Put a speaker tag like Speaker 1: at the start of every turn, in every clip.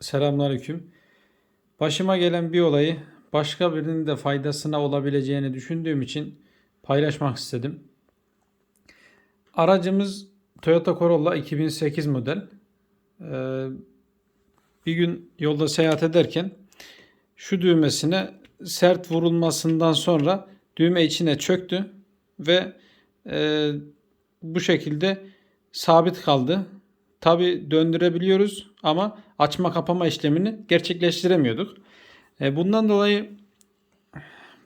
Speaker 1: Selamünaleyküm. Başıma gelen bir olayı başka birinin de faydasına olabileceğini düşündüğüm için paylaşmak istedim. Aracımız Toyota Corolla 2008 model. Ee, bir gün yolda seyahat ederken şu düğmesine sert vurulmasından sonra düğme içine çöktü ve e, bu şekilde sabit kaldı. Tabi döndürebiliyoruz ama açma kapama işlemini gerçekleştiremiyorduk. E, bundan dolayı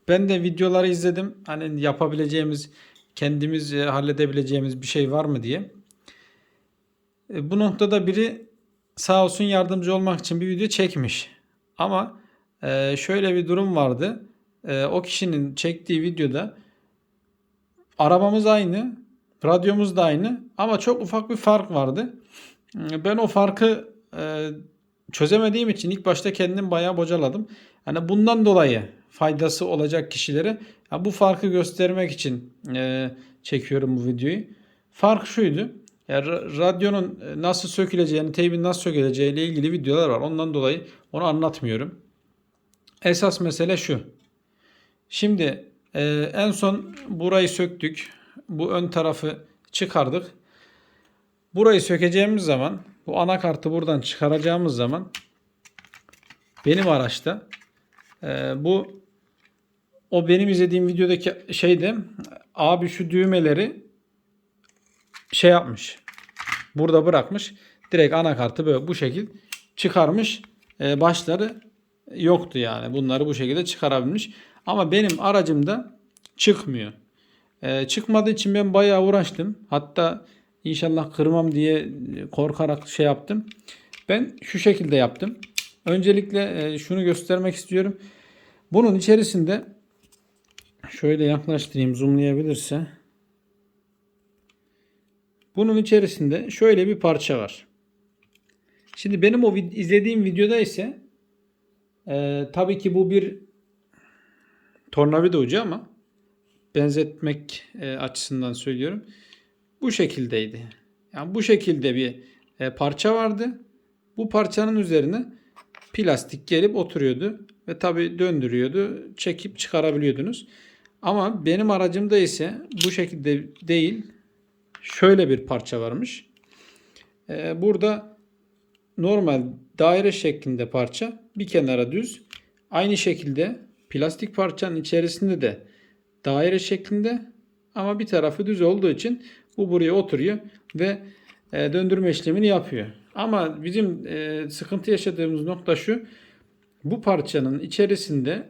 Speaker 1: ben de videoları izledim. Hani yapabileceğimiz, kendimiz e, halledebileceğimiz bir şey var mı diye. E, bu noktada biri sağ olsun yardımcı olmak için bir video çekmiş. Ama şöyle bir durum vardı. O kişinin çektiği videoda arabamız aynı, radyomuz da aynı ama çok ufak bir fark vardı. Ben o farkı e, çözemediğim için ilk başta kendim bayağı bocaladım. Hani bundan dolayı faydası olacak kişilere ya bu farkı göstermek için e, çekiyorum bu videoyu. Fark şuydu. Ya, ra- radyonun e, nasıl söküleceğini, teybin nasıl söküleceği ile ilgili videolar var. Ondan dolayı onu anlatmıyorum. Esas mesele şu. Şimdi e, en son burayı söktük. Bu ön tarafı çıkardık. Burayı sökeceğimiz zaman bu anakartı buradan çıkaracağımız zaman benim araçta e, bu o benim izlediğim videodaki şeyde abi şu düğmeleri şey yapmış. Burada bırakmış. Direkt anakartı böyle bu şekil çıkarmış. E, başları yoktu yani. Bunları bu şekilde çıkarabilmiş. Ama benim aracımda çıkmıyor. E, çıkmadığı için ben bayağı uğraştım. Hatta inşallah kırmam diye korkarak şey yaptım. Ben şu şekilde yaptım. Öncelikle e, şunu göstermek istiyorum. Bunun içerisinde şöyle yaklaştırayım zoomlayabilirse. Bunun içerisinde şöyle bir parça var. Şimdi benim o vid- izlediğim videoda ise e, tabii ki bu bir tornavida ucu ama benzetmek e, açısından söylüyorum. Bu şekildeydi. Yani bu şekilde bir e, parça vardı. Bu parçanın üzerine plastik gelip oturuyordu ve tabi döndürüyordu. Çekip çıkarabiliyordunuz. Ama benim aracımda ise bu şekilde değil. Şöyle bir parça varmış. E, burada normal daire şeklinde parça bir kenara düz. Aynı şekilde plastik parçanın içerisinde de daire şeklinde ama bir tarafı düz olduğu için bu buraya oturuyor ve e, döndürme işlemini yapıyor. Ama bizim e, sıkıntı yaşadığımız nokta şu. Bu parçanın içerisinde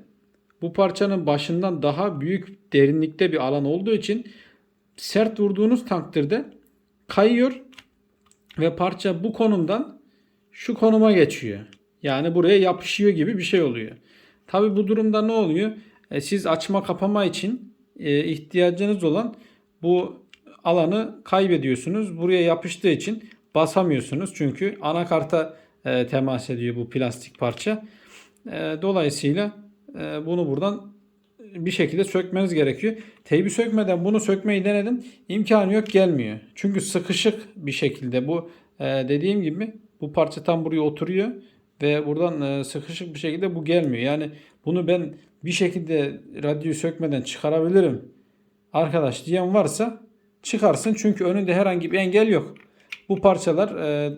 Speaker 1: bu parçanın başından daha büyük derinlikte bir alan olduğu için sert vurduğunuz takdirde kayıyor ve parça bu konumdan şu konuma geçiyor. Yani buraya yapışıyor gibi bir şey oluyor. Tabi bu durumda ne oluyor? E, siz açma kapama için e, ihtiyacınız olan bu alanı kaybediyorsunuz. Buraya yapıştığı için basamıyorsunuz. Çünkü anakarta e, temas ediyor bu plastik parça. E, dolayısıyla e, bunu buradan bir şekilde sökmeniz gerekiyor. Teybi sökmeden bunu sökmeyi denedim. İmkanı yok gelmiyor. Çünkü sıkışık bir şekilde bu e, dediğim gibi bu parça tam buraya oturuyor ve buradan e, sıkışık bir şekilde bu gelmiyor. Yani bunu ben bir şekilde radyoyu sökmeden çıkarabilirim arkadaş diyen varsa çıkarsın. Çünkü önünde herhangi bir engel yok. Bu parçalar e,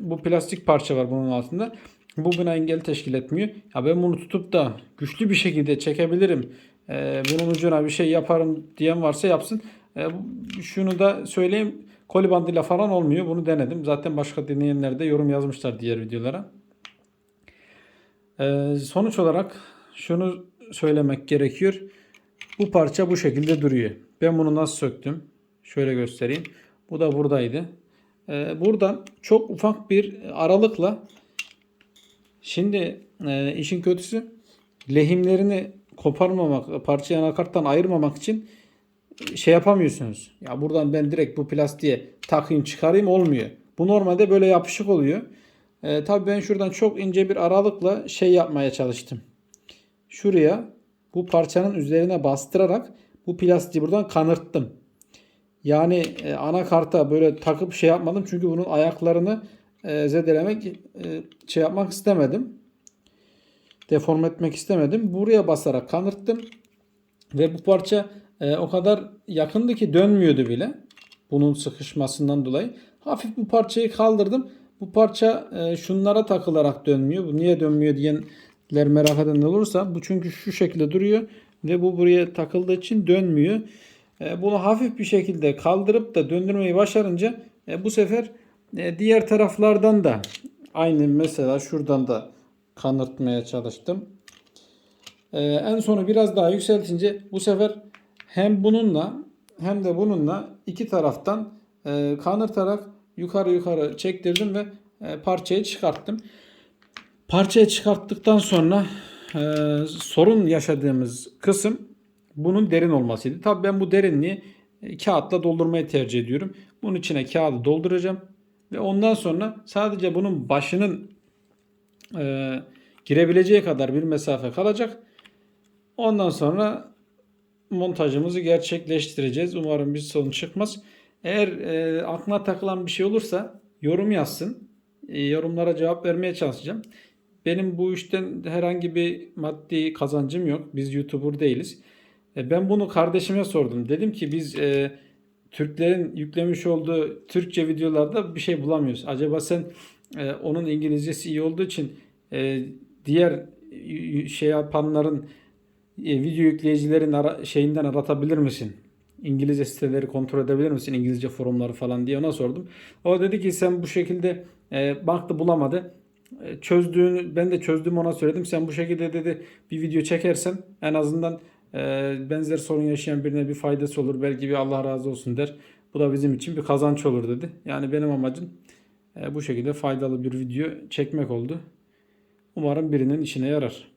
Speaker 1: bu plastik parça var bunun altında. Bu buna engel teşkil etmiyor. Ya ben bunu tutup da güçlü bir şekilde çekebilirim. E, bunun ucuna bir şey yaparım diyen varsa yapsın. E, şunu da söyleyeyim. Koli bandıyla falan olmuyor. Bunu denedim. Zaten başka deneyenler de yorum yazmışlar diğer videolara. E, sonuç olarak şunu söylemek gerekiyor. Bu parça bu şekilde duruyor. Ben bunu nasıl söktüm? Şöyle göstereyim. Bu da buradaydı. Ee, buradan çok ufak bir aralıkla şimdi e, işin kötüsü lehimlerini koparmamak, parçayı anakarttan ayırmamak için şey yapamıyorsunuz. Ya buradan ben direkt bu plastiğe takayım çıkarayım olmuyor. Bu normalde böyle yapışık oluyor. Ee, tabii ben şuradan çok ince bir aralıkla şey yapmaya çalıştım. Şuraya bu parçanın üzerine bastırarak bu plastiği buradan kanırttım. Yani e, anakarta böyle takıp şey yapmadım çünkü bunun ayaklarını e, zedelemek, e, şey yapmak istemedim. Deforme etmek istemedim. Buraya basarak kanırttım. Ve bu parça e, o kadar yakındı ki dönmüyordu bile. Bunun sıkışmasından dolayı. Hafif bu parçayı kaldırdım. Bu parça e, şunlara takılarak dönmüyor. Bu niye dönmüyor diyenler merak edenler olursa bu çünkü şu şekilde duruyor ve bu buraya takıldığı için dönmüyor. E, bunu hafif bir şekilde kaldırıp da döndürmeyi başarınca e, bu sefer e, diğer taraflardan da aynı mesela şuradan da kanırtmaya çalıştım. Ee, en sonu biraz daha yükseltince bu sefer hem bununla hem de bununla iki taraftan e, kanırtarak yukarı yukarı çektirdim ve e, parçayı çıkarttım. Parçayı çıkarttıktan sonra e, sorun yaşadığımız kısım bunun derin olmasıydı. Tabii ben bu derinliği e, kağıtla doldurmayı tercih ediyorum. Bunun içine kağıdı dolduracağım ve ondan sonra sadece bunun başının e, girebileceği kadar bir mesafe kalacak. Ondan sonra montajımızı gerçekleştireceğiz. Umarım bir sorun çıkmaz. Eğer e, aklına takılan bir şey olursa yorum yazsın. E, yorumlara cevap vermeye çalışacağım. Benim bu işten herhangi bir maddi kazancım yok. Biz YouTuber değiliz. E, ben bunu kardeşime sordum. Dedim ki biz e, Türklerin yüklemiş olduğu Türkçe videolarda bir şey bulamıyoruz. Acaba sen e, onun İngilizcesi iyi olduğu için e, diğer şey yapanların e, video yükleyicilerin ara- şeyinden aratabilir misin? İngilizce siteleri kontrol edebilir misin? İngilizce forumları falan diye ona sordum. O dedi ki sen bu şekilde e, baktı bulamadı. E, çözdüğünü ben de çözdüm ona söyledim. Sen bu şekilde dedi bir video çekersen en azından e, benzer sorun yaşayan birine bir faydası olur. Belki bir Allah razı olsun der. Bu da bizim için bir kazanç olur dedi. Yani benim amacım e, bu şekilde faydalı bir video çekmek oldu. Umarım birinin işine yarar.